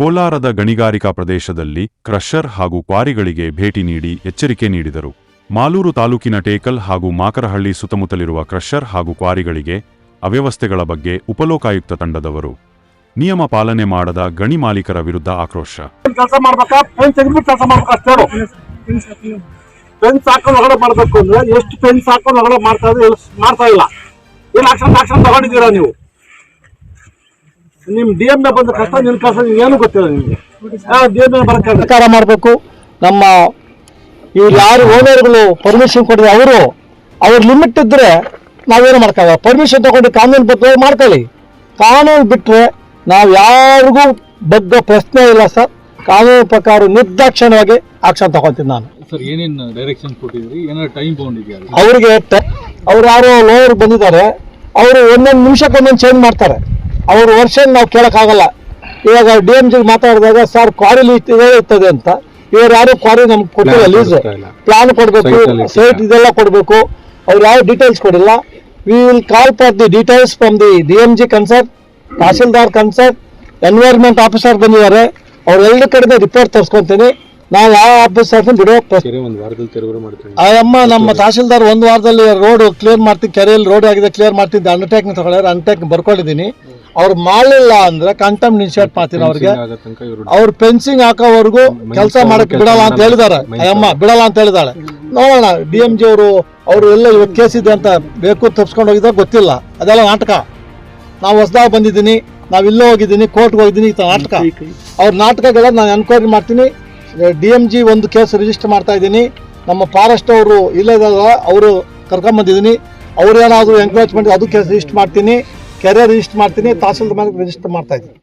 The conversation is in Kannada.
ಕೋಲಾರದ ಗಣಿಗಾರಿಕಾ ಪ್ರದೇಶದಲ್ಲಿ ಕ್ರಷರ್ ಹಾಗೂ ಕ್ವಾರಿಗಳಿಗೆ ಭೇಟಿ ನೀಡಿ ಎಚ್ಚರಿಕೆ ನೀಡಿದರು. ಮಾಲೂರು ತಾಲೂಕಿನ ಟೇಕಲ್ ಹಾಗೂ ಮಾಕರಹಳ್ಳಿ ಸುತ್ತಮುತ್ತಲಿರುವ ಕ್ರಷರ್ ಹಾಗೂ ಕ್ವಾರಿಗಳಿಗೆ ಅವ್ಯವಸ್ಥೆಗಳ ಬಗ್ಗೆ ಉಪಲೋಕಾಯುಕ್ತ ತಂಡದವರು. ನಿಯಮ ಪಾಲನೆ ಮಾಡದ ಗಣಿ ಮಾಲೀಕರ ವಿರುದ್ಧ ಆಕ್ರೋಶ. ಮಾಡ್ಬೇಕಾ? ಎಷ್ಟು ಪೆನ್ಸ್ ಹಾಕೊಂಡು ಮಾಡ್ತಾ ಇಲ್ಲ. ಏನ್ ಆಕ್ಷನ್ ಆಕ್ಷನ್ ತಗೊಂಡಿದ್ದೀರಾ ನೀವು? ನಿಮ್ ಡಿ ಎಂ ಬಂದ ಕಷ್ಟ ನಿನ್ ಕಷ್ಟ ನಿಮ್ಗೆ ಏನು ಗೊತ್ತಿಲ್ಲ ನಿಮಗೆ? ಡಿ ಎಂ ಮಾಡಬೇಕು. ನಮ್ಮ ಇವ್ರು ಯಾರು ಓನರ್ಗಳು ಪರ್ಮಿಷನ್ ಕೊಡಿದ್ರೆ ಅವರು ಅವ್ರ ಲಿಮಿಟ್ ಇದ್ರೆ ನಾವೇನು ಮಾಡ್ಕೊಳ್ಳ ಪರ್ಮಿಷನ್ ತಗೊಂಡು ಕಾನೂನು ಬಗ್ಗೆ ಮಾಡ್ಕೊಳ್ಳಿ. ಕಾನೂನು ಬಿಟ್ಟರೆ ನಾವು ಯಾರಿಗೂ ಬಗ್ಗೆ ಪ್ರಶ್ನೆ ಇಲ್ಲ ಸರ್. ಕಾನೂನು ಪ್ರಕಾರ ನಿರ್ದಾಕ್ಷಿಣ್ಯವಾಗಿ ಆಕ್ಷನ್ ತಗೊಳ್ತೀನಿ ನಾನು. ಸರ್ ಏನೇನು ಡೈರೆಕ್ಷನ್ ಕೊಟ್ಟಿದ್ರಿ? ಏನಾದ್ರು ಟೈಮ್ ಬೌಂಡ್ ಇದೆಯಾ ಅದು? ಅವ್ರಿಗೆ ಅವ್ರು ಯಾರೋ ಲೋಯರ್ ಬಂದಿದ್ದಾರೆ. ಅವರು ಒಂದೊಂದು ನಿಮಿಷಕ್ಕೆ ಒಂದೊಂದು ಚೇಂಜ್ ಮಾಡ್ತಾರೆ. ಅವ್ರ ವರ್ಷ ನಾವು ಕೇಳೋಕ್ಕಾಗಲ್ಲ. ಇವಾಗ ಡಿ ಎಂ ಜಿಗೆ ಮಾತಾಡಿದಾಗ ಸರ್ ಕ್ವಾರಿಲಿ ಇದೇ ಇರ್ತದೆ ಅಂತ. ಇವ್ರು ಯಾರು ಕ್ವಾರಿ ನಮ್ಗೆ ಕೊಟ್ಟಿಲ್ಲ ಲೀಸ್ ಪ್ಲಾನ್ ಕೊಡಬೇಕು ಸೈಟ್ ಇದೆಲ್ಲ ಕೊಡಬೇಕು. ಅವ್ರು ಯಾವ details ಕೊಡಿಲ್ಲ. We will call for the details from the D M G concerned tahsildar concerned environment officer ಬಂದಿದ್ದಾರೆ. ಅವ್ರು ಎಲ್ಲ ಕಡೆ ರಿಪೋರ್ಟ್ ತರ್ಸ್ಕೊಂತೀನಿ. ನಾವು ಯಾವ ಆಫೀಸರ್ನ ಬಿಡೋ ಒಂದು ವಾರದಲ್ಲಿ ತೆರವು ಮಾಡ್ತೀನಿ. ಅಮ್ಮ ನಮ್ಮ ತಹಶೀಲ್ದಾರ್ ಒಂದು ವಾರದಲ್ಲಿ ರೋಡ್ ಕ್ಲಿಯರ್ ಮಾಡ್ತೀವಿ ಕೆರೆಯಲ್ಲಿ ರೋಡ್ ಆಗಿದೆ ಕ್ಲಿಯರ್ ಮಾಡ್ತಿದ್ದೆ ಅಂಡರ್ಟೇಕ್ ತಗೊಳ್ಳಿದ್ರೆ ಅಂಡರ್ಟೇಕ್ ಬರ್ಕೊಂಡಿದ್ದೀನಿ. ಅವ್ರು ಮಾಡಲಿಲ್ಲ ಅಂದ್ರೆ ಕಂಟಮ್ ಇನ್ಶಿಯೇಟ್ ಮಾಡ್ತೀನಿ ಅವ್ರಿಗೆ. ಅವ್ರು ಫೆನ್ಸಿಂಗ್ ಹಾಕೋವರೆಗೂ ಕೆಲಸ ಮಾಡಕ್ಕೆ ಬಿಡಲ್ಲ ಅಂತ ಹೇಳಿದಾರೆ ಅಮ್ಮ ಬಿಡಲ್ಲ ಅಂತ ಹೇಳಿದಾಳೆ ನೋಡೋಣ ಡಿ ಎಂ ಜಿ ಅವರು ಅವರು ಎಲ್ಲ ಇವತ್ತು ಕೇಸ್ ಇದೆ ಅಂತ ಬೇಕು ತಪ್ಸ್ಕೊಂಡು ಹೋಗಿದ್ರೆ ಗೊತ್ತಿಲ್ಲ. ಅದೆಲ್ಲ ನಾಟಕ. ನಾವು ಹೊಸದಾಗಿ ಬಂದಿದ್ದೀನಿ ನಾವು ಇಲ್ಲೇ ಹೋಗಿದ್ದೀನಿ ಕೋರ್ಟ್ಗೆ ಹೋಗಿದ್ದೀನಿ ಈ ಥರ ನಾಟಕ. ಅವ್ರ ನಾಟಕಗಳ ನಾನು ಎನ್ಕ್ವೈರಿ ಮಾಡ್ತೀನಿ. ಡಿ ಎಂ ಜಿ ಒಂದು ಕೇಸ್ ರಿಜಿಸ್ಟರ್ ಮಾಡ್ತಾ ಇದ್ದೀನಿ. ನಮ್ಮ ಫಾರೆಸ್ಟ್ ಅವರು ಇಲ್ಲದಾಗ ಅವರು ಕರ್ಕೊಂಬಂದಿದ್ದೀನಿ ಅವ್ರು ಏನಾದರೂ ಅದು ಕೇಸ್ ರಿಜಿಸ್ಟರ್ ಮಾಡ್ತೀನಿ. ಕೆರೆ ರಿಜಿಸ್ಟರ್ ಮಾಡ್ತೀನಿ ತಹಸೀಲ್ದಾರ್ ಮೇಲೆ ರಿಜಿಸ್ಟರ್ ಮಾಡ್ತಾ ಇದ್ದೀನಿ.